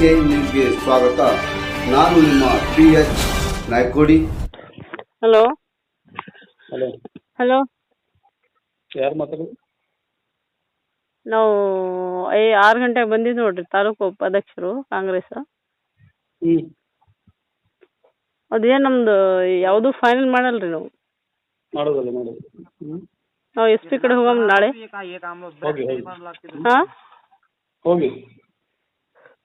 ಸ್ವಾಗತ. ನಾನು ನಿಮ್ಮ P H Naikodi. Hello hello hello ಯಾರು ಮಾತಾಡೋದು ನಾವು ಐ ಆರು ಗಂಟೆಗೆ ಬಂದಿದ್ದು ನೋಡ್ರಿ ತಾಲೂಕು ಉಪಾಧ್ಯಕ್ಷರು ಕಾಂಗ್ರೆಸ್ ಹ್ಞೂ ಅದೇನು ನಮ್ದು ಯಾವುದು ಫೈನಲ್ ಮಾಡಲ್ರಿ ನಾವು? ಮಾಡೋದಲ್ಲ ಮಾಡೋದು. ಹ್ಞೂ ನಾವು ಎಸ್ ಪಿ ಕಡೆ ಹೋಗಮ್ ನಾಳೆ. ಹೋಗಿ ಹೋಗಿ. ಹಾಂ? ಹೋಗಿ.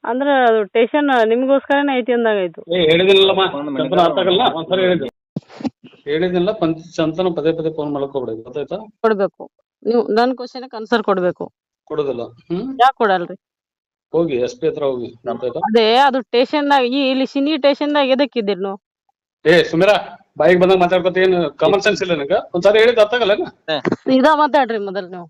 ಅಂದ್ರೆ ಅದು ಟೇಷನ್ ನಿಮಗೋಸ್ಕರನೇ ಐತಿ ಅಂದಾಗಾಯ್ತು ಏ ಹೇಳಿದಿಲ್ಲಮ್ಮ ಚಂತನ ಅರ್ಥ ಆಗಲ್ಲ? ಒಂದ್ಸರಿ ಹೇಳಿದ್ದೆ ಹೇಳಿದಿಲ್ಲ ಪಂಚ ಚಂತನ ಪದೇ ಪದೇ ಫೋನ್ ಮಾಡಕ್ ಹೋಗ್ಬೇಡಿ ಗೊತ್ತಾಯ್ತಾ? ಕೊಡಬೇಕು. ನೀವು ನನ್ನ ಕ್ವಶನ್ ಆನ್ಸರ್ ಕೊಡ್ಬೇಕು. ಕೊಡೋದಿಲ್ಲ? ಹ್ಮ್? ಯಾಕೆ ಕೊಡಲ್ರಿ? ಹೋಗಿ ಎಸ್ ಪಿ ಹತ್ರ ಹೋಗಿ ಗೊತ್ತಾಯ್ತಾ? ಅದೇ ಅದು ಟೇಷನ್ದಾಗ ಈ ಇಲ್ಲಿ ಸಿನಿ ಟೇಷನ್ದಾಗ ಎದಕ್ಕಿದ್ದೀರಿ ನೀವು? ಏ ಸುಮೀರಾ ಬಾಯಿಗೆ ಬಂದಾಗ ಮಾತಾಡ್ಕೊತ ಏನು ಕಾಮನ್ ಸೆನ್ಸ್ ಇಲ್ಲ ನಿನಗ? ಒಂದ್ಸರಿ ಹೇಳಿದ್ ಅರ್ಥ ಆಗಲ್ಲ ಇದ ಮಾತಾಡ್ರಿ ಮೊದಲು ನೀವು.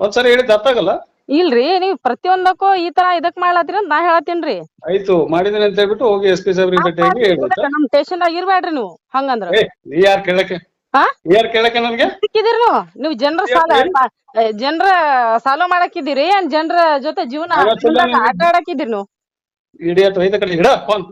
ಒಂದ್ಸರಿ ಹೇಳಿದ್ ಅರ್ಥ ಆಗಲ್ಲ? ಇಲ್ರಿ ನೀವ್ ಪ್ರತಿಯೊಂದಕ್ಕೂ ಈ ತರ ಇದಕ್ ಮಾಡ್ಲತ್ತೀರಿ ಅಂತ ನಾ ಹೇಳತ್ತೀನ್ರಿ. ಆಯ್ತು ಮಾಡಿದೀನಿ ಅಂತ ಹೇಳ್ಬಿಟ್ಟು ಹೋಗಿ ಎಸ್ ಪಿ ಸಾಹೇಬ್ರಿಗೆ ಭೇಟಿ ಹೇಳ್ಬೇಕಾ? ನಮ್ ಟೇಷನ್ದಾಗ ಇರ್ಬೇಡ್ರಿ ನೀವು ಹಂಗಂದ್ರ. ಏ ನೀ ಯಾರ್ ಕೇಳಕ್ಕೆ? ಹಾ? ನೀ ಯಾರ್ ಕೇಳಕ್ಕೆ ನನ್ಗೆ? ಸಿಕ್ಕಿದಿರಿ ನೀವು? ನೀವು ಜನರ ಸಾಲ ಜನರ ಸಾಲ ಮಾಡಕ್ಕಿದ್ದೀರಿ ಏನ್ ಜನರ ಜೊತೆ ಜೀವನ ಜೀವನ್ದಾಗ. ಆಟ ಆಡಕ್ಕಿದ್ದೀರಿ ನೀವು? ಇಡಿಯಟ್ ಐದ ಕಡೆ ಇಡ ಫೋನ್.